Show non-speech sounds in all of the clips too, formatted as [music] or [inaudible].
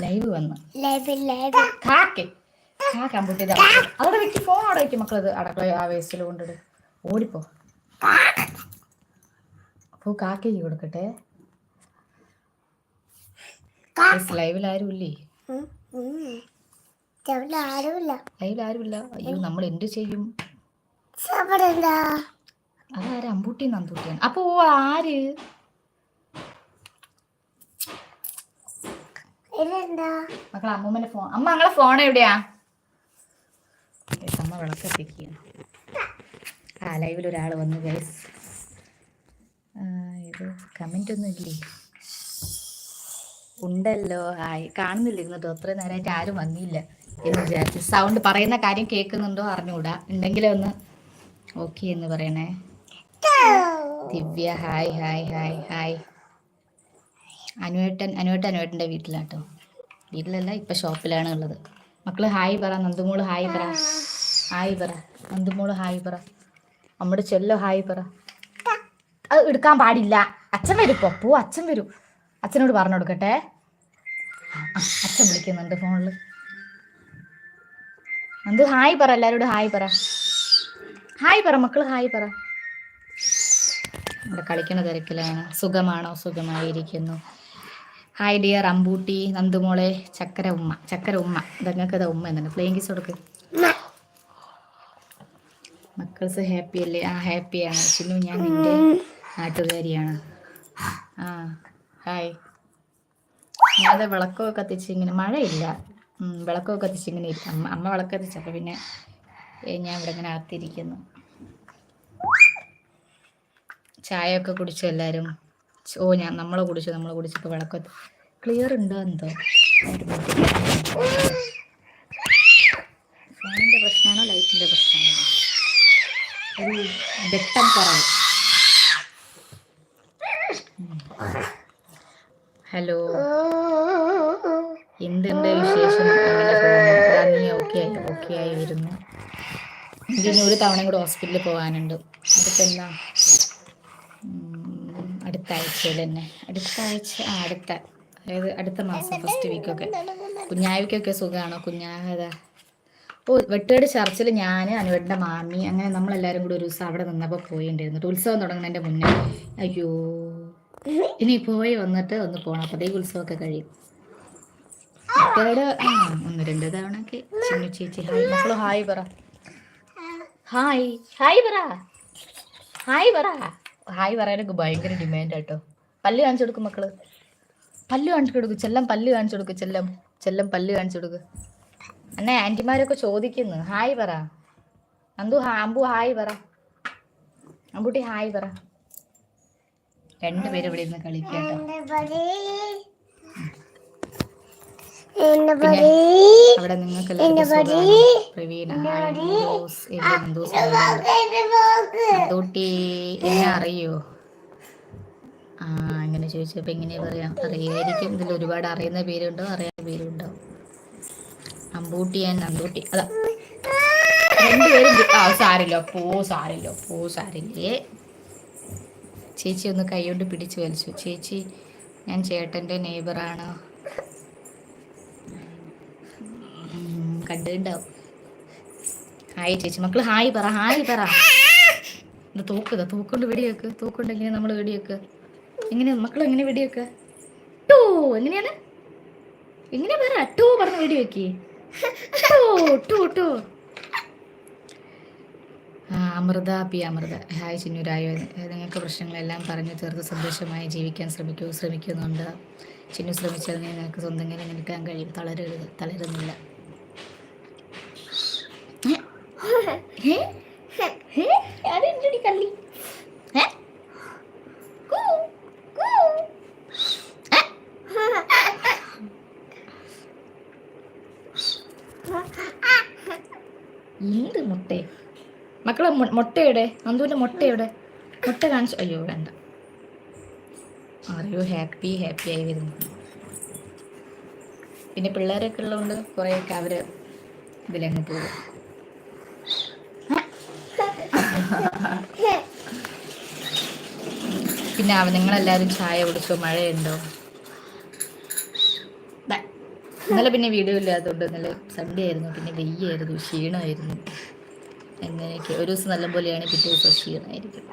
Live വന്ന്. കാക്കെ. അവിടെ വെക്ക് ഫോൺ അവിടെ വെക്കും മക്കളത് അടക്കള ആ വേസ്റ്റിൽ കൊണ്ടിട്. ഓടിപ്പോ. അപ്പോ കാക്കയ്ക്ക് കൊടുക്കട്ടെ. ലൈവിൽ ആരും ഇല്ലേ? അവിടെ ആരുമില്ല ലൈവിൽ ആരുമില്ല അയ്യോ നമ്മൾ എന്ത് ചെയ്യും? അതാര്? അമ്പൂട്ടി അപ്പോ ആര്? മക്കളെ അമ്മൂമ്മന്റെ ഫോൺ. അമ്മ ഞങ്ങളെ ഫോൺ എവിടെയാ? അമ്മ അമ്മ വിളക്കെത്തിക്കുകയാണ്. ആ ലൈവിൽ ഒരാൾ വന്നു ഗൈസ് ഇത് കമന്റ് ഒന്നും ഇല്ലേ? ഉണ്ടല്ലോ. ആയി കാണുന്നില്ല ഇരുന്നിട്ടോ അത്രയും നേരമായിട്ട് ആരും വന്നില്ല എന്ന് വിചാരിച്ചു. സൗണ്ട് പറയുന്ന കാര്യം കേൾക്കുന്നുണ്ടോ അറിഞ്ഞുകൂടാ. ഉണ്ടെങ്കിലേ ഒന്ന് ഓക്കെ എന്ന് പറയണേ. Divya hi hi hi hi Anuvettan Anuvettan അനുവേട്ടന്റെ വീട്ടിലാട്ടോ. വീട്ടിലല്ല ഇപ്പൊ ഷോപ്പിലാണ് ഉള്ളത്. മക്കൾ ഹായ് പറ നന്ദുമോൾ ഹായ് പറ. ഹായ് പറ നന്ദുമോൾ ഹായ് പറ. നമ്മുടെ ചെല്ലോ ഹായ് പറ. അത് എടുക്കാൻ പാടില്ല. അച്ഛൻ വരും ഇപ്പോൾ പോ അച്ഛൻ വരും. അച്ഛനോട് പറഞ്ഞു കൊടുക്കട്ടെ. അച്ഛൻ വിളിക്കുന്നുണ്ട് ഫോണിൽ നന്ദു ഹായ് പറ എല്ലാരോടും ഹായ് പറ. ഹായ് പറ മക്കൾ ഹായ് പറ. കളിക്കണ തിരക്കിലാണ്. സുഖമാണോ? സുഖമായിരിക്കുന്നു. ഹായ് ഡിയർ അമ്പൂട്ടി നന്ദുമോളെ ചക്കര ഉമ്മ ചക്കര ഉമ്മ ഇതങ്ങൾക്ക് അതാ ഉമ്മ എന്നാണ് പ്ലേയിങ് കിസ് കൊടുക്ക്. മക്കൾസ് ഹാപ്പി അല്ലേ? ആ ഹാപ്പിയാണ് ചിന്നു ഞാൻ നിന്റെ നാട്ടുകാരിയാണ്. ആ ഹായ് ഞാനത് വിളക്കൊക്കെ കത്തിച്ച് ഇങ്ങനെ മഴയില്ല. വിളക്കമൊക്കെ കത്തിച്ച് ഇങ്ങനെ അമ്മ അമ്മ വിളക്ക് കത്തിച്ചപ്പോൾ പിന്നെ ഞാൻ ഇവിടെ ഇങ്ങനെ അകത്തിരിക്കുന്നു. ചായ ഒക്കെ കുടിച്ചു എല്ലാവരും ഓ ഞാൻ നമ്മളെ കുടിച്ചു നമ്മൾ കുടിച്ചപ്പോൾ വിളക്ക് ക്ലിയർ ഉണ്ടോ എന്തോ? ഫോണിന്റെ പ്രശ്നമാണോ ലൈറ്റിന്റെ പ്രശ്നമാണോ ഒരു വെട്ടം കുറവ്. ഹലോ. എന്തുണ്ട് വിശേഷം? ഓക്കെ ആയി ഓക്കെ ആയി വരുന്നു. ഇതിന് ഒരു തവണ കൂടെ ഹോസ്പിറ്റലിൽ പോകാനുണ്ട്. അതിപ്പോൾ എന്നാ അടുത്ത ആഴ്ചയിൽ തന്നെ. അടുത്ത ആഴ്ച ആ അടുത്ത. അതായത് അടുത്ത മാസം ഫസ്റ്റ് വീക്കൊക്കെ കുഞ്ഞാവിക്കൊക്കെ സുഖമാണോ കുഞ്ഞാവതാ ഓ വെട്ടുകാട് ചർച്ചിൽ ഞാൻ അനുവേട്ടന്റെ മാമി അങ്ങനെ നമ്മളെല്ലാവരും കൂടി ഒരു ദിവസം അവിടെ നിന്നപ്പോൾ പോയിണ്ടായിരുന്നു. ഉത്സവം തുടങ്ങുന്നതിന്റെ മുന്നേ. അയ്യോ. ഇനി പോയി വന്നിട്ട് ഒന്ന് പോകണം അപ്പോഴത്തേക്ക് ഉത്സവമൊക്കെ കഴിയും. വെട്ടുകാട് ആ ഒന്ന് രണ്ട് തവണ ഒക്കെ ചിന്നു ചേച്ചി. ഹായ്. മക്കൾ ഹായ് പറ. ഹായ്. ഹായ് പറ. ഹായ് പറ. ഹായ് പറയാനൊക്കെ ഭയങ്കര ഡിമാൻഡ് ആട്ടോ പല്ല് കാണിച്ചു കൊടുക്കും മക്കൾ. പല്ല് കാണിച്ചു കൊടുക്കും. ചെല്ലം പല്ല് കാണിച്ചു കൊടുക്കും ചെല്ലം. ചെല്ലം പല്ല് കാണിച്ചു കൊടുക്കും. അന്നെ ആന്റിമാരൊക്കെ ചോദിക്കുന്നു. ഹായ് പറ. അന്തു അമ്പു ഹായ് പറ. അമ്പുട്ടി ഹായ് പറ. രണ്ടുപേരും ഇവിടെ ഇരുന്ന് കളിക്കാട്ടോ പിന്നെ അവിടെ നിങ്ങൾക്ക്? പ്രവീണ എന്നെ അറിയോ? ആ അങ്ങനെ ചോദിച്ചപ്പോൾ എങ്ങനെയാ പറയാം? അറിയായിരിക്കും. ഇതിൽ ഒരുപാട് അറിയുന്ന പേരുണ്ടോ? അറിയാത്ത പേരുണ്ടോ? അമ്പൂട്ടി ആൻഡ് അമ്പൂട്ടി അതാ. രണ്ടുപേരും ആ സാരില്ലോ. പോ സാരില്ലോ. പോ സാരില്ലേ? ചേച്ചി ഒന്ന് കൈകൊണ്ട് പിടിച്ചു വലിച്ചു. ചേച്ചി ഞാൻ ചേട്ടന്റെ നെയ്ബറാണ് കണ്ടിട്ടുണ്ടാവും. ഹായ് ചേച്ചി മക്കൾ ഹായ് പറ ഹായ് പറ. ഇത് തൂക്കുക തൂക്കൊണ്ട് വെടിവെക്ക് തൂക്കൊണ്ട് എങ്ങനെ നമ്മൾ വെടിവെക്ക്. എങ്ങനെ മക്കൾ എങ്ങനെ വെടിവെക്ക്. ടൂ എങ്ങനെയാണ്? എങ്ങനെ പറ ടൂ പറഞ്ഞ് വെടിവെക്കി. ടൂ ടൂ ടൂ. ആ, അമൃത പി അമൃത. ഹായ് ചിന്നുരായോ നിങ്ങൾക്ക് പ്രശ്നങ്ങളെല്ലാം പറഞ്ഞു തീർത്ത് സന്തോഷമായി ജീവിക്കാൻ ശ്രമിക്കൂ ശ്രമിക്കുന്നുണ്ട്. ചിന്നു ശ്രമിച്ചാൽ നിങ്ങൾക്ക് സ്വന്തം കാര്യം നിൽക്കാൻ കഴിയും. തളരരുത് തളരുന്നില്ല. കള്ളി? ഏ? എന്ത് മുട്ടേ? മക്കളെ മുട്ടയുടെ അന്തുവിന്റെ മുട്ടയുടെ മുട്ട കാണിച്ചു അയ്യോ വേണ്ട. അറിയോ ഹാപ്പി ഹാപ്പി ആയി വരുന്നു. പിന്നെ പിള്ളേരൊക്കെ ഉള്ളതുകൊണ്ട് കുറേയൊക്കെ അവർ ഇതിലങ്ങ് പോകും. പിന്നെ അവ നിങ്ങളെല്ലാവരും ചായ കുടിച്ചോ? മഴയുണ്ടോ? ഇന്നലെ പിന്നെ വീഡിയോ ഇല്ലാത്തതുകൊണ്ട് ഇന്നലെ സൺഡേ ആയിരുന്നു. പിന്നെ വെയ്യായിരുന്നു ക്ഷീണമായിരുന്നു. അങ്ങനെയൊക്കെ ഒരു ദിവസം നല്ല പോലെയാണ് പിറ്റേ ദിവസം ക്ഷീണമായിരിക്കും.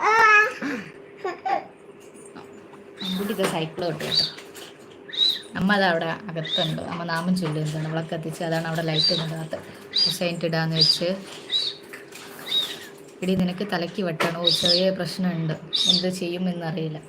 അമ്പുട്ടിക്ക് സൈക്കിൾ കേട്ടോ. അമ്മ അത് അവിടെ അകത്തുണ്ട്. അമ്മ നാമം ചൊല്ലുന്നുണ്ട്. നമ്മളെ കത്തിച്ച് അതാണ് അവിടെ ലൈറ്റ് ഇടാത്ത ഹുസൈന്റ് ഇടാന്ന് വെച്ച് ഇടി നിനക്ക് തലയ്ക്ക് വെട്ടണോ. ചെറിയ പ്രശ്നമുണ്ട്. എന്ത് ചെയ്യും എന്നറിയില്ല.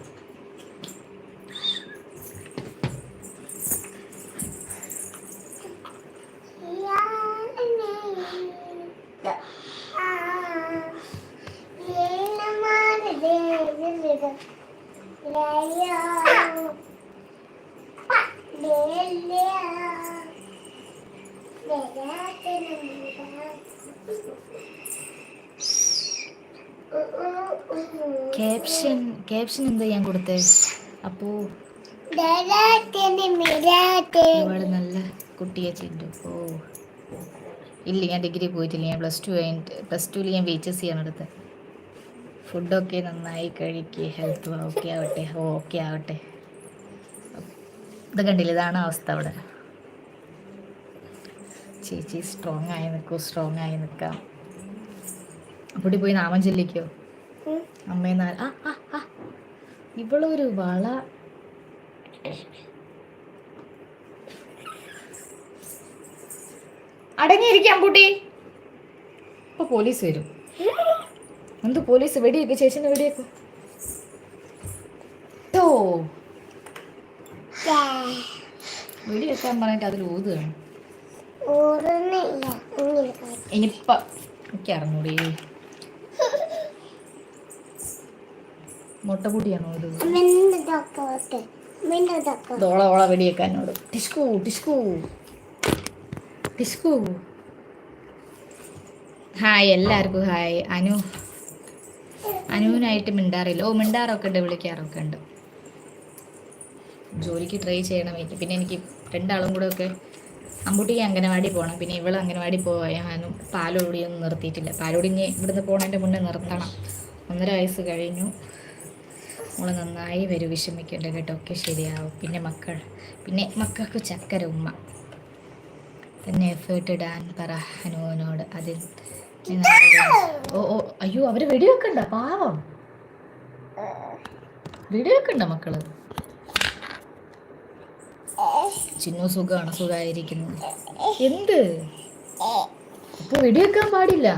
ക്യാപ്ഷൻ ക്യാപ്ഷൻ എന്താ ഞാൻ കൊടുത്തേ? അപ്പോ ഒരുപാട് നല്ല കുട്ടിയെ ചിന്തു ഓ ഇല്ല ഞാൻ ഡിഗ്രി പോയിട്ടില്ല. ഞാൻ പ്ലസ് ടു കഴിഞ്ഞിട്ട് പ്ലസ് ടുവിൽ ഞാൻ ബി എച്ച് എസ് ആണ് എടുത്തത് ഫുഡൊക്കെ നന്നായി കഴിക്കുക ഹെൽത്ത് ഓക്കെ ആവട്ടെ ഓക്കെ ആവട്ടെ. ഇത് കണ്ടില്ല? ഇതാണ് അവസ്ഥ അവിടെ. ചേച്ചി സ്ട്രോങ് ആയി നിൽക്കൂ സ്ട്രോങ് ആയി നിൽക്കാം അവിടെ പോയി നാമം ചൊല്ലിക്കോ? അമ്മേന്നാ ആ ആ ആ. ഇവളൊരു വള. അടങ്ങിയിരിക്കാം കുട്ടി. ഇപ്പൊ പോലീസ് വരും. എന്ത് പോലീസ്? വെടിയൊക്കെ ചേച്ചിന്റെ വെടിയൊക്കെ. ഓ വെടിവെക്കാൻ പറഞ്ഞിട്ട് അതിൽ ഊതുകയാണ്. ഇനിയിപ്പ എനിക്ക് അറിഞ്ഞൂടി. മുട്ടക്കുട്ടിയാണോ ഇത്? ഓള വെടിയേക്കാനോട് ടിസ്കു ടിസ്കു. ടിസ്കു. ഹായ് എല്ലാവർക്കും ഹായ്. അനു അനുവിനായിട്ട് മിണ്ടാറില്ല. ഓ മിണ്ടാറൊക്കെ ഉണ്ട് വിളിക്കാറൊക്കെ ഉണ്ട്. ജോലിക്ക് ട്രൈ ചെയ്യണം. എനിക്ക് പിന്നെ എനിക്ക് രണ്ടാളും കൂടെ ഒക്കെ അമ്പുട്ടിക്ക് അംഗനവാടി പോകണം പിന്നെ ഇവൾ അംഗനവാടി പോയാനും പാലോടിയൊന്നും നിർത്തിയിട്ടില്ല. പാലോടി ഇനി ഇവിടുന്ന് പോകണതിന്റെ മുന്നേ നിർത്തണം. ഒന്നര വയസ്സ് കഴിഞ്ഞു. മോൾ നന്നായി വരും വിഷമിക്കേണ്ട കേട്ടോ. ഒക്കെ ശരിയാവും. പിന്നെ മക്കൾ. പിന്നെ മക്കൾക്ക് ചക്കര ഉമ്മ. തന്നെ എഫേർട്ട് ഇടാൻ പറ ഹനുവിനോട് അതിൽ ഓ ഓ അയ്യോ അവർ വെടിവെക്കണ്ട പാവം. വെടിവെക്കണ്ട മക്കൾ. ചിന്നു സുഖമാണ് സുഖമായിരിക്കുന്നു എന്ത്? ഇപ്പൊ വെടിവെക്കാൻ പാടില്ല.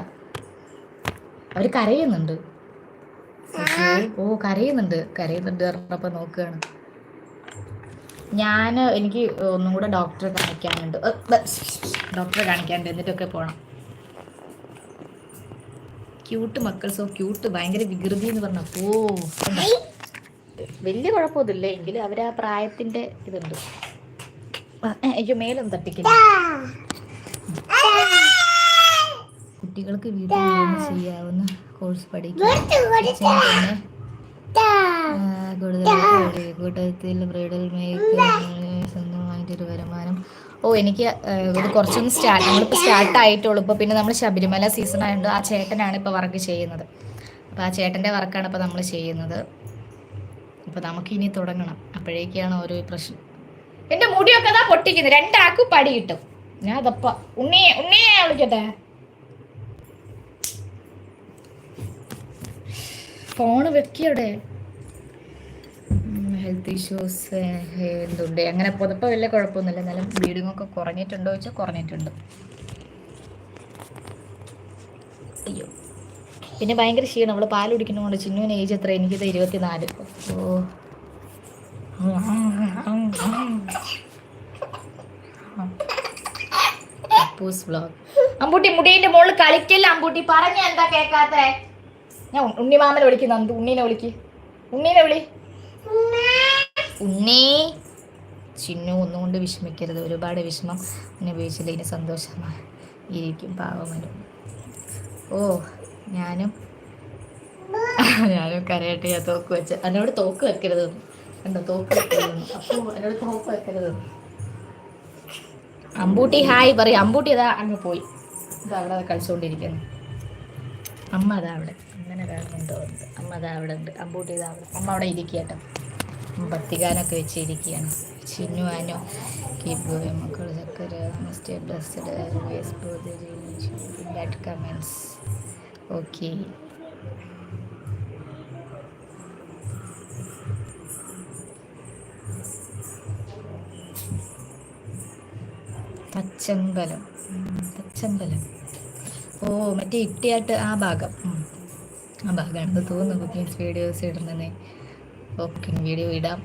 അവർ കരയുന്നുണ്ട്. ഓ കരയുന്നുണ്ട്. കരയുന്നുണ്ട് പറഞ്ഞപ്പോ നോക്കുകയാണ് ഞാൻ എനിക്ക് ഒന്നും കൂടെ ഡോക്ടറെ കാണിക്കാനുണ്ട്. ഡോക്ടറെ കാണിക്കാനുണ്ട്. എന്നിട്ടൊക്കെ പോകണം ക്യൂട്ട് മക്കൾ സോ ക്യൂട്ട് ഭയങ്കര വികൃതി എന്ന് പറഞ്ഞ ഓ വലിയ കുഴപ്പമൊന്നുമില്ല. എങ്കിലും അവർ ആ പ്രായത്തിന്റെ ഇതുണ്ട് അയ്യോ മേലൊന്നും തട്ടിക്കില്ല. കുട്ടികൾക്ക് വീട്ടിൽ ചെയ്യാവുന്ന കോഴ്സ് പഠിക്കും കൂടുതൽ കൂട്ടത്തിൽ ബ്രൈഡൽ മേക്കപ്പ് സ്വന്തമായിട്ട് ഒരു വരുമാനം. ഓ എനിക്ക് ഇത് കുറച്ചൊന്ന് സ്റ്റാർട്ട് നമ്മളിപ്പോൾ സ്റ്റാർട്ട് ആയിട്ടുള്ളൂ. ഇപ്പോൾ പിന്നെ നമ്മൾ ശബരിമല സീസൺ ആയതുകൊണ്ട് ആ ചേട്ടനാണ് ഇപ്പോൾ വർക്ക് ചെയ്യുന്നത്. അപ്പോൾ ആ ചേട്ടന്റെ വർക്കാണ് ഇപ്പോൾ നമ്മൾ ചെയ്യുന്നത്. അപ്പോൾ നമുക്കിനി തുടങ്ങണം. അപ്പോഴേക്കാണ് ഓരോ പ്രശ്നം. എന്റെ മുടിയൊക്കെ അതാ പൊട്ടിക്കുന്നത് രണ്ടാക്കും പടി കിട്ടും. ഞാൻ അതപ്പ ഉണ്ണിയെ ഉണ്ണിയെ വിളിക്കട്ടെ? ഫോണ് വെക്കിയോടെ ഹെൽത്ത് ഇഷ്യൂസ് എന്തുണ്ട്? അങ്ങനെ പുതപ്പം വലിയ കുഴപ്പമൊന്നുമില്ല. എന്നാലും ബ്ലീഡിംഗ് ഒക്കെ കുറഞ്ഞിട്ടുണ്ടോ വെച്ചാൽ കുറഞ്ഞിട്ടുണ്ട്. അയ്യോ. പിന്നെ ഭയങ്കര ക്ഷീണം. അവൾ പാൽ കുടിക്കുന്നതുകൊണ്ട് ചിന്നുവിന് ഏജ് എത്ര എനിക്കിത് ഇരുപത്തിനാല്. ഓ. അപ്പൂസ് ബ്ലോഗ് അമ്പൂട്ടി മുടിയിന്റെ മുകളിൽ കളിക്കില്ല അമ്പൂട്ടി? പറഞ്ഞ എന്താ കേക്കാത്തെ? ഞാൻ ഉണ്ണി ഉണ്ണിമാമനെ വിളിക്കും നന്ദു. ഉണ്ണീനെ വിളിക്ക്. ഉണ്ണീനെ വിളി. ഉണ്ണി. ചിന്നു ഒന്നുകൊണ്ട് വിഷമിക്കരുത്. ഒരുപാട് വിഷമം അനുഭവിച്ചില്ല ഇനി സന്തോഷമായി ഇരിക്കും പാവമനും ഓ ഞാനും [laughs] ഞാനും കരയട്ടെ. ഞാൻ തോക്ക് വെച്ച് എന്നോട് തോക്ക് വെക്കരുത്. എന്താ തോക്ക് വെക്കരുത്. അപ്പോ എന്നോട് തോക്ക് വെക്കരുത്. അമ്പൂട്ടി ഹായ് പറയും. അമ്പൂട്ടി അതാ അങ്ങ് പോയി. ഇതാ കളിച്ചുകൊണ്ടിരിക്കുന്നു അമ്മ അതാ അവിടെ. അങ്ങനെ ഉണ്ട് അമ്മ അവിടെ ഉണ്ട്. അമ്പൂട്ടി അവിടെ. അമ്മ അവിടെ ഇരിക്കട്ടോ ഭക്തിഗാനൊക്കെ വെച്ച് ഇരിക്കുകയാണ്. ചിന്നുവാനോ കീപ് ഗോയും മക്കൾ ദിവാകർ നമസ്തേ blessed wise that comments. Okay. Thachampalam Thachampalam ഓ മറ്റേ ഇട്ടിയാട്ട് ആ ഭാഗം. ഭാഗമാണെന്ന് തോന്നുന്നു കുക്കിംഗ് വീഡിയോസ് ഇടുന്നത് ഓക്കെ വീഡിയോ ഇടാം.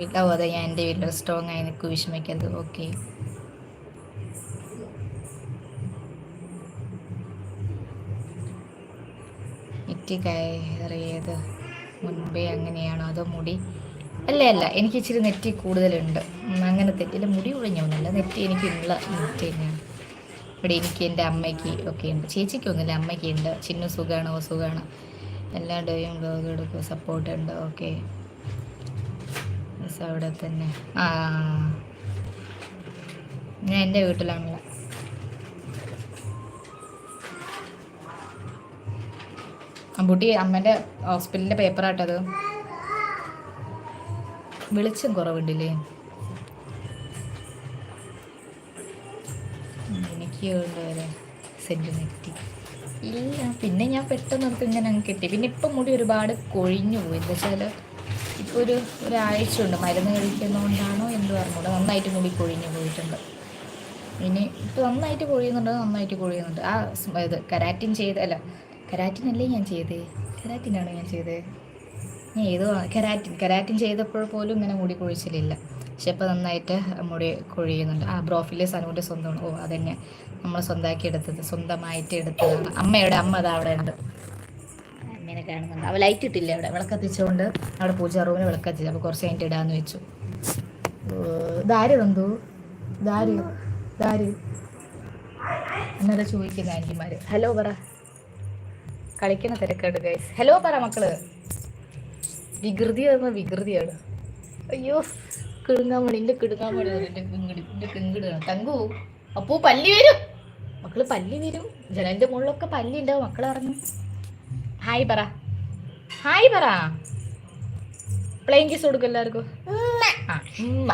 വിട്ടാവും അതെ ഞാൻ എന്റെ വീട്ടിൽ സ്ട്രോങ് ആയി നിൽക്കും വിഷമിക്കരുത് ഓക്കെ ഇറ്റി കയറിയത് മുൻപേ അങ്ങനെയാണോ അതോ മുടി? അല്ല അല്ല എനിക്ക് ഇച്ചിരി നെറ്റി കൂടുതലുണ്ട്. അങ്ങനെ തെറ്റില്ല. മുടി കുഴിഞ്ഞൊന്നുമില്ല നെറ്റി എനിക്കുള്ള നെറ്റി തന്നെയാണ്. ഇവിടെ എനിക്ക് എന്റെ അമ്മയ്ക്ക് ഒക്കെ ഉണ്ട്. ചേച്ചിക്കൊന്നുമില്ല അമ്മയ്ക്ക് ഉണ്ട്. ചിന്നു സുഖമാണ് ഓ സുഖമാണ് എല്ലാവരുടെയും എടുക്കും സപ്പോർട്ട് ഉണ്ട്. ഓക്കെ അവിടെ തന്നെ. ആ ഞാൻ എന്റെ വീട്ടിലാണല്ലോ അമ്പൂട്ടി അമ്മേന്റെ ഹോസ്പിറ്റലിന്റെ പേപ്പറാട്ടത് വെളിച്ചം കുറവുണ്ടില്ലേ? ഉം, എനിക്ക് ഉണ്ട് വരെ സെന്റിനെറ്റി ഇല്ല പിന്നെ ഞാൻ പെട്ടെന്ന് നിർത്തി ഇങ്ങനെ അങ്ങ് കെട്ടി. പിന്നെ ഇപ്പം മുടി ഒരുപാട് കൊഴിഞ്ഞു പോയി. എന്താ വെച്ചാൽ ഇപ്പോൾ ഒരു ഒരാഴ്ച ഉണ്ട് മരുന്ന് കഴിക്കുന്നതുകൊണ്ടാണോ എന്ത് പറഞ്ഞുകൂടെ നന്നായിട്ട് മുടി കൊഴിഞ്ഞു പോയിട്ടുണ്ട്. ഇനി ഇപ്പം നന്നായിട്ട് കൊഴിയുന്നുണ്ട് നന്നായിട്ട് കൊഴിയുന്നുണ്ട്. ആ ഇത് കരാറ്റിൻ ചെയ്ത അല്ല കരാറ്റിൻ അല്ലേ ഞാൻ ചെയ്തേ? കരാറ്റിനാണ് ഞാൻ ചെയ്തേ? ഞാൻ ഏതോ കരാറ്റിൻ കരാറ്റിൻ ചെയ്തപ്പോൾ പോലും ഇങ്ങനെ മുടി കൊഴിച്ചിലില്ല. പക്ഷെ ഇപ്പം നന്നായിട്ട് മുടി കൊഴിയുന്നുണ്ട്. ആ ബ്രോഫിലെ സനുവിന്റെ സ്വന്തമാണ് ഓ അതന്നെ. നമ്മൾ സ്വന്തമാക്കി എടുത്തത് സ്വന്തമായിട്ട് എടുത്തതാണ് അമ്മയുടെ അമ്മ അതാ അവിടെ ഉണ്ട്. അമ്മേനെ കാണുന്നുണ്ട്. അവ ലൈറ്റ് ഇട്ടില്ല അവിടെ? വിളക്കത്തിച്ചുകൊണ്ട് അവിടെ പൂജാ റൂമിൽ വിളക്കത്തിച്ചു അപ്പോൾ കുറച്ച് കഴിഞ്ഞിട്ട് ഇടാന്ന് വെച്ചു. ദാരി തന്നു ദാരി ഇതാര്? എന്നല്ല ചോദിക്കുന്ന ആന്റിമാര് ഹലോ പറ. കളിക്കണ തിരക്കേട് ഗൈസ് ഹലോ പറ മക്കൾ. വികൃതി പറഞ്ഞ വികൃതിയാണ്. അയ്യോ. കിടുങ്ങാമണി എന്റെ കിടുങ്ങാമണി എന്റെ കിങ്ങിടി എന്റെ കിങ്ങിടാണ് തങ്കു അപ്പൂ പല്ലി വരും. മക്കൾ പല്ലി വരും. ജനന്റെ മുകളിലൊക്കെ പല്ലി ഉണ്ടാവും. മക്കൾ പറഞ്ഞു. ഹായ് പറ. ഹായ് പറ. പ്ലെയിൻ കിസ് കൊടുക്കും എല്ലാവർക്കും. ഉമ്മ.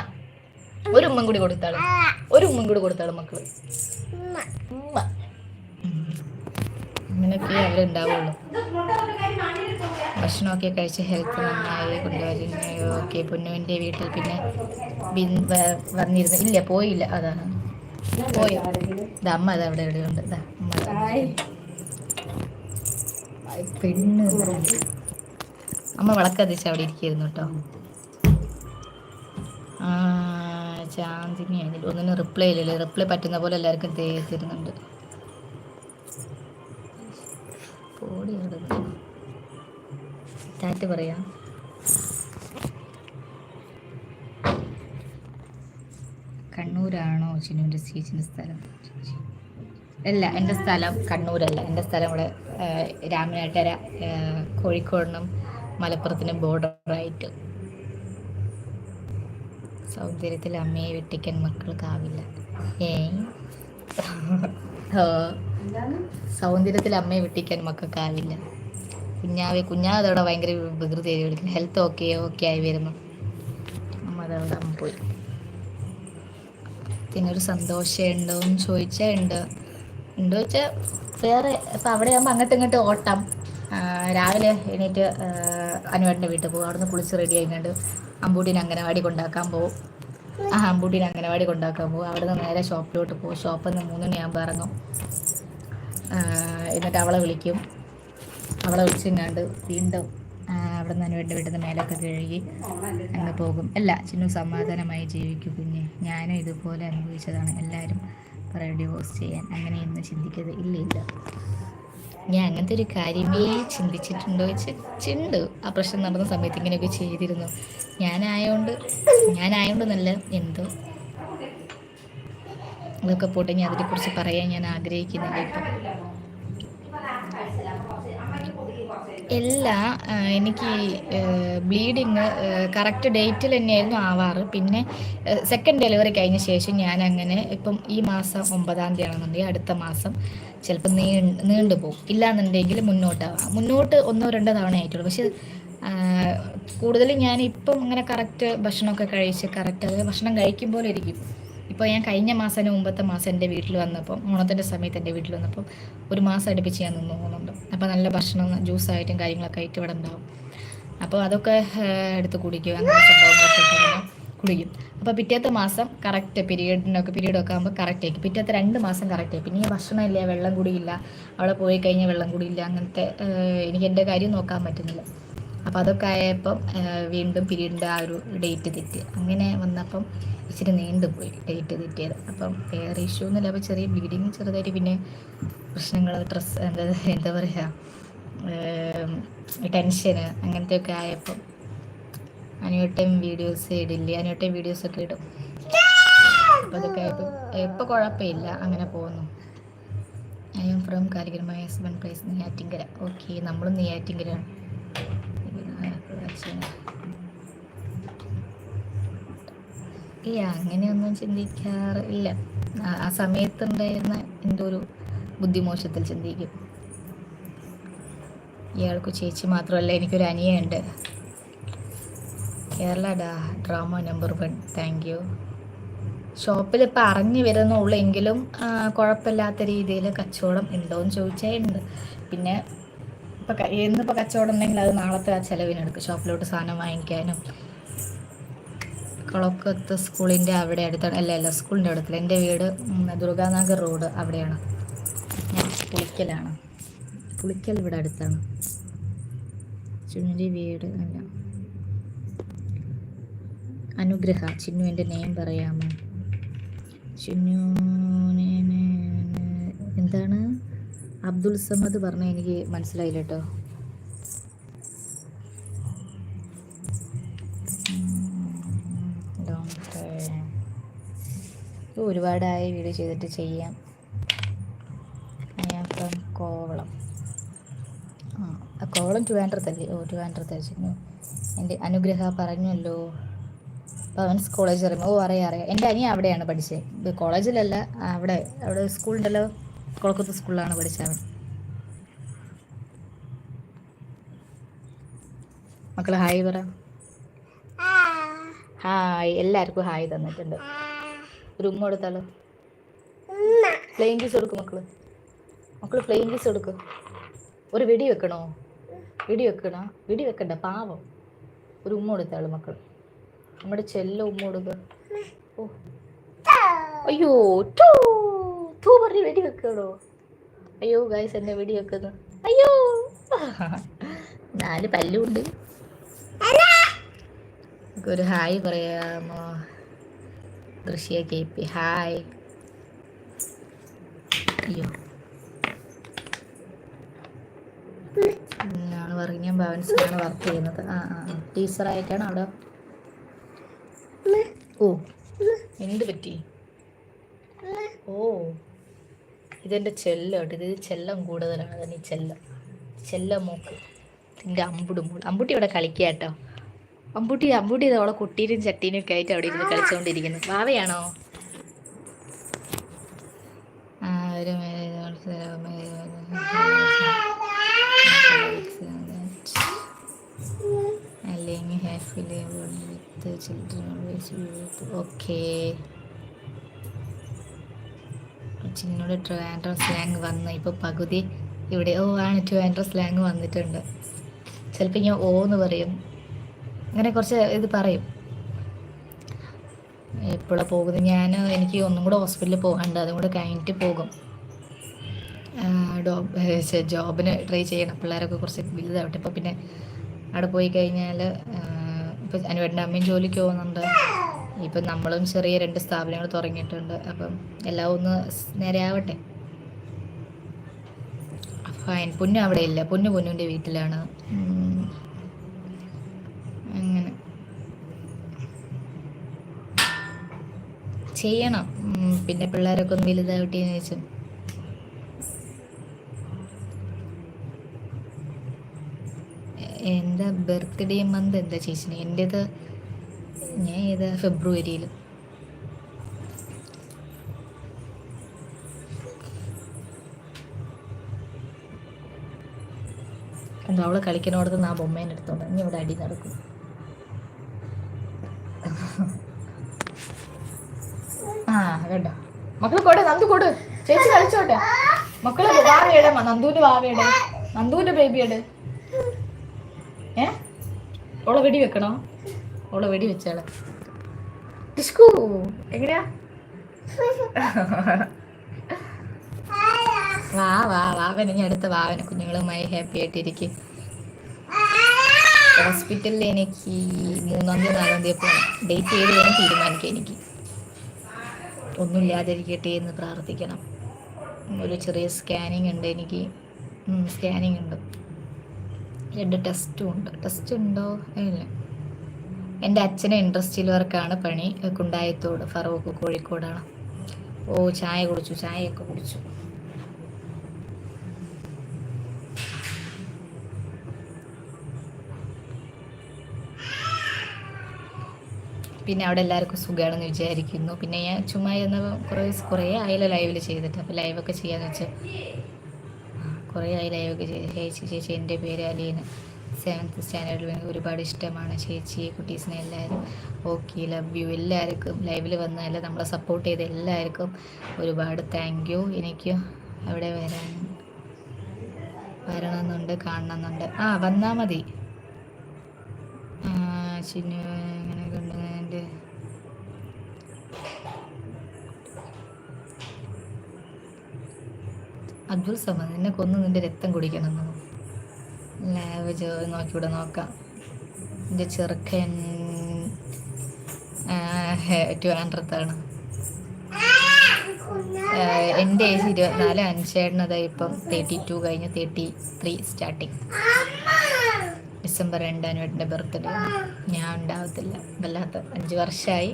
ഒരു ഉമ്മൻ കൂടി കൊടുത്താളും. ഒരു ഉമ്മൻ കൂടി കൊടുത്താളും മക്കൾ. ഉമ്മ. ഉം. അങ്ങനെയൊക്കെ അവരുണ്ടാവുള്ളൂ ഭക്ഷണമൊക്കെ കഴിച്ച് ഹെൽത്ത് നന്നായി കൊണ്ടുവരുന്നു ഓക്കെ പൊന്നുവിന്റെ വീട്ടിൽ പിന്നെ വന്നിരുന്നു ഇല്ല പോയില്ല അതാണ്. പോയി. അമ്മ അത് അവിടെ എവിടെ ഉണ്ട് പെണ്ണ്. അമ്മ വിളക്കത്തിച്ച് അവിടെ ഇരിക്കുന്നു കേട്ടോ. ആ ചാന്തിനി അതിൽ ഒന്നിനും റിപ്ലൈ ഇല്ലല്ലോ. റിപ്ലൈ പറ്റുന്ന പോലെ എല്ലാവർക്കും തരുന്നുണ്ട്. അവിടുന്ന്. ടാറ്റ് പറയാം. കണ്ണൂരാണോ ചിന്നുവിന്റെ ചേച്ചിന്റെ സ്ഥലം? അല്ല എന്റെ സ്ഥലം കണ്ണൂരല്ല. എന്റെ സ്ഥലം ഇവിടെ രാമനാട്ടര കോഴിക്കോടിനും മലപ്പുറത്തിനും ബോർഡറായിട്ട്. സൗന്ദര്യത്തിൽ അമ്മയെ വെട്ടിക്കാൻ മക്കൾക്കാവില്ല ഏ ഓ. സൗന്ദര്യത്തിൽ അമ്മയെ വെട്ടിക്കാൻ മക്കൾക്കാവില്ല കുഞ്ഞാവെ കുഞ്ഞാവ് അതവിടെ ഭയങ്കര വികൃതി ആയി വിളിക്കുന്നു ഹെൽത്ത് ഓക്കെ ഓക്കെ ആയി വരുന്നു. അമ്മ അതവിടെ അമ്മ പോയി. പിന്നെ ഒരു സന്തോഷം ഉണ്ടോ എന്ന് ചോദിച്ചാൽ ഉണ്ട്. ഉണ്ടോ വെച്ചാൽ വേറെ ഇപ്പം അവിടെ ആകുമ്പോൾ അങ്ങോട്ടും ഇങ്ങോട്ടും ഓട്ടം. രാവിലെ എണീറ്റ് അനുവേട്ടന്റെ വീട്ടിൽ പോകും. അവിടുന്ന് കുളിച്ച് റെഡി ആയിക്കൊണ്ട് അമ്പൂട്ടിനെ അംഗനവാടി കൊണ്ടാക്കാൻ പോകും. ആ അമ്പൂട്ടിനെ അംഗനവാടി കൊണ്ടാക്കാൻ പോകും. അവിടെ നിന്ന് നേരെ ഷോപ്പിലോട്ട് പോകും. ഷോപ്പിൽ നിന്ന് മൂന്ന് മണിയാകുമ്പോൾ ഇറങ്ങും. എന്നിട്ട് അവളെ വിളിക്കും. അവളെ വിളിച്ചെങ്ങാണ്ട് വീണ്ടും ആ, അവിടെ നിന്ന് അനുവേട്ടന്റെ വീട്ടിൽ നിന്ന് മേലൊക്കെ കഴുകി അങ്ങ് പോകും. അല്ല ചിന്നു സമാധാനമായി ജീവിക്കും കുഞ്ഞ്. ഞാനും ഇതുപോലെ അനുഭവിച്ചതാണ്. എല്ലാവരും പറയും ഡിവോഴ്സ് ചെയ്യാൻ. അങ്ങനെയൊന്നും ചിന്തിക്കരുത് ഇല്ല ഇല്ല ഞാൻ അങ്ങനത്തെ ഒരു കാര്യമേ ചിന്തിച്ചിട്ടുണ്ടോ ചിണ്ട്. ആ പ്രശ്നം നടന്ന സമയത്ത് ഇങ്ങനെയൊക്കെ ചെയ്തിരുന്നു. ഞാനായോണ്ട് ഞാനായോണ്ട് നല്ല എന്തോ. അതൊക്കെ പോട്ടെ ഞാൻ അതിനെക്കുറിച്ച് പറയാൻ ഞാൻ ആഗ്രഹിക്കുന്നില്ല ഇപ്പം. എല്ലാ എനിക്ക് ബ്ലീഡിങ് കറക്റ്റ് ഡേറ്റിൽ തന്നെയായിരുന്നു ആവാറ്. പിന്നെ സെക്കൻഡ് ഡെലിവറി കഴിഞ്ഞ ശേഷം ഞാൻ അങ്ങനെ ഇപ്പം ഈ മാസം ഒമ്പതാം തീയതി ആണെന്നുണ്ടെങ്കിൽ അടുത്ത മാസം ചിലപ്പോൾ നീ നീണ്ടു പോകും. ഇല്ലാന്നുണ്ടെങ്കിൽ മുന്നോട്ടാവാം. മുന്നോട്ട് ഒന്നോ രണ്ടോ തവണ ആയിട്ടുള്ളൂ. പക്ഷെ കൂടുതലും ഞാൻ ഇപ്പം ഇങ്ങനെ കറക്റ്റ് ഭക്ഷണമൊക്കെ കഴിച്ച് കറക്റ്റ് അത് ഭക്ഷണം കഴിക്കുമ്പോൾ ഇരിക്കും ഇപ്പോൾ ഞാൻ കഴിഞ്ഞ മാസം മുമ്പത്തെ മാസം എന്റെ വീട്ടിൽ വന്നപ്പോൾ ഓണത്തിന്റെ സമയത്ത് എന്റെ വീട്ടിൽ വന്നപ്പോൾ ഒരു മാസം അടുപ്പിച്ച് ഞാൻ നിന്ന് പോകുന്നുണ്ട്. അപ്പോൾ നല്ല ഭക്ഷണം ജ്യൂസായിട്ടും കാര്യങ്ങളൊക്കെ ആയിട്ട് ഇവിടെ ഉണ്ടാവും. അപ്പോൾ അതൊക്കെ എടുത്ത് കുടിക്കുക അങ്ങനെ കുടിക്കും. അപ്പോൾ പിറ്റേത്തെ മാസം കറക്റ്റ് പീരീഡിനൊക്കെ പീരീഡൊക്കെ ആകുമ്പോൾ കറക്റ്റ് ആയിരിക്കും. പിറ്റേത്തെ രണ്ട് മാസം കറക്റ്റ് ആയി പിന്നെ ഈ ഭക്ഷണമില്ല വെള്ളം കുടിയില്ല. അവിടെ പോയി കഴിഞ്ഞാൽ വെള്ളം കുടിയില്ല. അങ്ങനത്തെ എനിക്ക് എന്റെ കാര്യം നോക്കാൻ പറ്റുന്നില്ല. അപ്പോൾ അതൊക്കെ ആയപ്പം വീണ്ടും പീരീഡിന്റെ ആ ഒരു ഡേറ്റ് തെറ്റി. അങ്ങനെ വന്നപ്പം ഇച്ചിരി നീണ്ടുപോയി ഡേറ്റ് തെറ്റിയത്. അപ്പം വേറെ ഇഷ്യൂ ഒന്നുമില്ല. അപ്പോൾ ചെറിയ ബ്ലീഡിങ് ചെറുതായിട്ട് പിന്നെ പ്രശ്നങ്ങൾ ഡ്രസ്സ് എന്താ എന്താ പറയുക ടെൻഷന് അങ്ങനത്തെയൊക്കെ ആയപ്പം അനുവട്ടം വീഡിയോസ് ഇടില്ല അനുവട്ടം വീഡിയോസൊക്കെ ഇടും. അപ്പോൾ അതൊക്കെ ആയപ്പോൾ ഇപ്പോൾ കുഴപ്പമില്ല. അങ്ങനെ പോകുന്നു. I M from കാലികരമായ my husband place Neyyattinkara okay നമ്മളും നെയ്യാറ്റിങ്കരയാണ് ഈ അങ്ങനെയൊന്നും ചിന്തിക്കാറില്ല ആ- സമയത്തുണ്ടായിരുന്ന എന്തോ ഒരു ബുദ്ധിമോശത്തിൽ ചിന്തിക്കും. ഇയാൾക്ക് ചേച്ചി മാത്രമല്ല എനിക്കൊരു അനിയുണ്ട് കേരള ഡാ drama number one thank you. ഷോപ്പിൽ ഇപ്പം അറിഞ്ഞു വരുന്നുള്ളൂ എങ്കിലും കുഴപ്പമില്ലാത്ത രീതിയിൽ കച്ചവടം ഉണ്ടോ എന്ന് ചോദിച്ചാൽ ഉണ്ട്. പിന്നെ ഇപ്പം ഇന്നിപ്പോൾ കച്ചവടം ഉണ്ടെങ്കിൽ അത് നാളത്തെ ആ ചിലവിനെടുക്കും ഷോപ്പിലോട്ട് സാധനം വാങ്ങിക്കാനും. കൊളക്കത്ത് സ്കൂളിന്റെ അവിടെ അടുത്താണ്. അല്ല അല്ല സ്കൂളിന്റെ അടുത്തില്ല. എന്റെ വീട് ദുർഗാനഗർ റോഡ് അവിടെയാണ്. ഞാൻ പുളിക്കലാണ്. പുളിക്കൽ ഇവിടെ അടുത്താണ്. ചുണ്ടി വീട് അല്ല. അനുഗ്രഹ. ചിന്നു എന്റെ നെയിം പറയാമോ? ചിന്നു എന്താണ്? അബ്ദുൾ സമദ് പറഞ്ഞ എനിക്ക് മനസ്സിലായില്ല കേട്ടോ. ഒരുപാടായി വീഡിയോ ചെയ്തിട്ട് ചെയ്യാം. ഞാൻ ഫ്രം കോവളം. ആ കോവളം ട്രിവാൻഡ്രത്തല്ലേ? ഓ ട്രിവാൻഡ്രത്തായിരുന്നു എന്റെ അനുഗ്രഹ പറഞ്ഞല്ലോ. പവൻസ് കോളേജ് അറിയുമ്പോൾ ഓ അറിയാം അറിയാം. എന്റെ അനിയ അവിടെയാണ് പഠിച്ചത്. കോളേജിലല്ല അവിടെ അവിടെ സ്കൂളുണ്ടല്ലോ കൊളക്കത്ത് സ്കൂളിലാണ് പഠിച്ചത്. മക്കൾ ഹായ് പറ. ഹായ്. എല്ലാവർക്കും ഹായ് തന്നിട്ടുണ്ട്. ഒരു ഉമ്മ കൊടുത്താലോ? പ്ലെയിൻ ജ്യൂസ് കൊടുക്കും മക്കൾ. മക്കൾ പ്ലെയിൻ ജ്യൂസ് കൊടുക്കും. ഒരു വെടി വെക്കണോ? വെടി വെക്കണോ? വെടി വെക്കണ്ട പാവം. ഒരു ഉമ്മ കൊടുത്താൾ മക്കൾ നമ്മുടെ ചെല്ല ഉമ്മ കൊടുക്കുക ഓ. അയ്യോ ടൂ തൂ പറഞ്ഞ് വെടി വെക്കണോ അയ്യോ ഗൈസ് എന്നെ വെടി വെക്കുന്നു. അയ്യോ. നാല് പല്ലുണ്ട്. ഒരു ഹായ് പറയാമോ? ദൃശ്യ കെ പി ഹായ്. അയ്യോ. ഞാൻ പറഞ്ഞ ഭവൻസിലാണ് വർക്ക് ചെയ്യുന്നത്. ആ. ടീച്ചറായിട്ടാണ് അവിടെ? ഓ എന്ത് പറ്റി? ഓ. ഇതെന്റെ ചെല്ലം കേട്ടോ ഇത് ചെല്ലം കൂടുതലാണ്. തന്നെ ചെല്ലം. ചെല്ലം മൂക്ക് ഇതിന്റെ അമ്പുടും അമ്പുട്ടി ഇവിടെ കളിക്കുക കേട്ടോ അമ്പുട്ടി അമ്പുട്ടി ഇത് അവളെ കുട്ടീനും ചട്ടീനും ഒക്കെ ആയിട്ട് അവിടെ ഇരുന്ന് കളിച്ചുകൊണ്ടിരിക്കുന്നു ചിൽഡ്രൻ ഓക്കെ. ചിന്നോട് ട്രിവാൻഡ്രം സ്ലാങ് വന്ന് ഇപ്പോൾ പകുതി ഇവിടെ ഓ ആണ് ട്രിവാൻഡ്രം സ്ലാങ് വന്നിട്ടുണ്ട്. ചിലപ്പോൾ ഞാൻ ഓ എന്ന് പറയും. അങ്ങനെ കുറച്ച് ഇത് പറയും. എപ്പോഴാണ് പോകുന്നത്? ഞാൻ എനിക്ക് ഒന്നും കൂടെ ഹോസ്പിറ്റലിൽ പോകാണ്ട് അതും കൂടെ കഴിഞ്ഞിട്ട് പോകും. ജോബിന് ട്രൈ ചെയ്യണം. പിള്ളേരൊക്കെ കുറച്ച് വലുതാവട്ടെ. ഇപ്പോൾ പിന്നെ അവിടെ പോയി കഴിഞ്ഞാൽ ഇപ്പോൾ അനുവേട്ടന്റെ അമ്മയും ജോലിക്ക് പോകുന്നുണ്ട്. ഇപ്പം നമ്മളും ചെറിയ രണ്ട് സ്ഥാപനങ്ങൾ തുടങ്ങിയിട്ടുണ്ട്. അപ്പം എല്ലാം ഒന്ന് നേരെയാവട്ടെ. നേരെ ഫൈൻ. പൊന്നു അവിടെ ഇല്ല. പൊന്നു പൊന്നുവിന്റെ വീട്ടിലാണ്. അങ്ങനെ. ചെയ്യണം. പിന്നെ പിള്ളേരൊക്കെ ഒന്ന് വലുതാവട്ടെ എന്ന് വെച്ചു എന്താ ബർത്ത്ഡേ മന്ത് എന്താ ചേച്ചി എന്റേത് ഞാൻ ഏത് ഫെബ്രുവരിയിൽ എന്താ അവൾ കളിക്കണോടത്ത് ആ ബൊമ്മേനെ എടുത്തോണ്ട് ഇനി ഇവിടെ അടി നടക്കും. ആ കണ്ടോ? മക്കൾ കൊട് നന്ദു കൊടു ചേച്ചി കളിച്ചോട്ടെ. മക്കൾ വാവയുടെ നന്ദുവിന്റെ വാവയുടെ നന്ദുവിന്റെ ബേബിയുടെ ഏ? ഓളെ വെടി വെക്കണോ? ഓളെ വെടി വെച്ചാളെ ഡിസ്കു എങ്ങനെയാ? വാ വാ വാവന ഞാൻ അടുത്ത വാവനെ കുഞ്ഞുങ്ങളുമായി ഹാപ്പി ആയിട്ടിരിക്കും. ഹോസ്പിറ്റലിൽ എനിക്ക് മൂന്നാം തീയതി നാലാം തീയതി പോകണം ഡേറ്റ് ഏത് വേണം തീരുമാനിക്കാം എനിക്ക്. ഒന്നുമില്ലാതിരിക്കട്ടെ എന്ന് പ്രാർത്ഥിക്കണം. ഒരു ചെറിയ സ്കാനിങ് ഉണ്ട് എനിക്ക്. സ്കാനിങ് ഉണ്ട്. രണ്ട് ടെസ്റ്റും ഉണ്ട്. ടെസ്റ്റ് ഉണ്ടോ? ഇല്ല. എന്റെ അച്ഛന് ഇൻട്രസ്റ്റിൽ വർക്കാണ് പണി. കുണ്ടായത്തോട് ഫറൂഖ് കോഴിക്കോടാണ്. ഓ ചായ കുടിച്ചു ചായയൊക്കെ കുടിച്ചു. പിന്നെ അവിടെ എല്ലാവർക്കും സുഖമാണെന്ന് വിചാരിക്കുന്നു. പിന്നെ ഞാൻ ചുമ്മാ ഇരുന്ന് കുറേ കുറേ ആയില്ല ലൈവിൽ ചെയ്തിട്ട്. അപ്പോൾ ലൈവൊക്കെ ചെയ്യാന്ന് വെച്ചാൽ കുറേ ആയി ലൈവൊക്കെ ചെയ്ത്. ചേച്ചി ചേച്ചി എന്റെ പേര് അലീന. സെവൻത്ത് സ്റ്റാൻഡേർഡിൽ ഒരുപാട് ഇഷ്ടമാണ് ചേച്ചി കുട്ടീസിനെ എല്ലാവരും. ഓക്കെ ലവ് യു എല്ലാവർക്കും ലൈവിൽ വന്നതല്ല നമ്മളെ സപ്പോർട്ട് ചെയ്ത എല്ലാവർക്കും ഒരുപാട് താങ്ക് യു എനിക്ക് അവിടെ വരാൻ വരണമെന്നുണ്ട് കാണണമെന്നുണ്ട്. ആ വന്നാൽ മതി. ചിന്നു അങ്ങനെ കൊണ്ടുവന്നതിന്റെ? അബ്ദുൽ സമദ് നിന്നെ കൊന്നു നിന്റെ രക്തം കുടിക്കണം ലാവ് നോക്കിവിടെ നോക്കാം. എന്റെ ചെറുക്കൻ ട്രിവാൻഡ്രത്താണ് എന്റെ ഏജ് ഇരുപത്തിനാല് അഞ്ചേട്ടനത് ഇപ്പം തേർട്ടി ടു കഴിഞ്ഞ് തേർട്ടി ത്രീ സ്റ്റാർട്ടിങ്. ഡിസംബർ രണ്ട് അനുവേട്ടന്റെ ബർത്ത്ഡേ. ഞാൻ ഉണ്ടാവത്തില്ല. വല്ലാത്ത അഞ്ച് വർഷമായി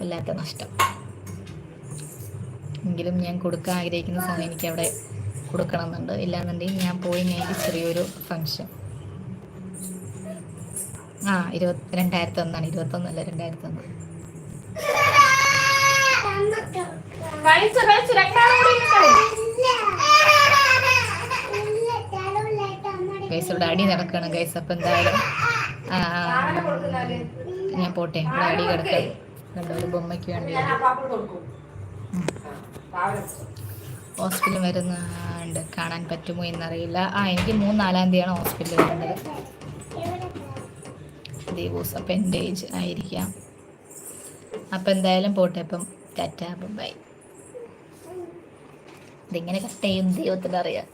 വല്ലാത്ത നഷ്ടം. എങ്കിലും ഞാൻ കൊടുക്കാൻ ആഗ്രഹിക്കുന്ന സമയം എനിക്ക് അവിടെ കൊടുക്കണമെന്നുണ്ട്. ഇല്ലാന്നുണ്ടെങ്കിൽ ഞാൻ പോയി നേടി ചെറിയൊരു ഫങ്ഷൻ ആ ഇരുപത്തി രണ്ടായിരത്തി ഒന്നാണ് ഇരുപത്തൊന്നല്ല രണ്ടായിരത്തി ഒന്ന് ഗൈസ് ഇവിടെ അടി നടക്കണം. ഗൈസ് അപ്പം എന്തായാലും ഞാൻ പോട്ടെ. ഇവിടെ അടി കിടക്കാം. കണ്ടോ ഒരു ബൊമ്മയ്ക്ക് വേണ്ടി. ഹോസ്പിറ്റലിൽ വരുന്നുണ്ട് കാണാൻ പറ്റുമോ എന്നറിയില്ല. ആ എനിക്ക് മൂന്ന് നാലാം തീയതിയാണ് ഹോസ്പിറ്റലിൽ വരുന്നത്. ദിവസം ഏജ് ആയിരിക്കാം. അപ്പം എന്തായാലും പോട്ടെ. അപ്പം ടാറ്റ ബൈ. ഇതിങ്ങനെ കട്ട് ചെയ്യും ദൈവത്തിന്റെ അറിയാം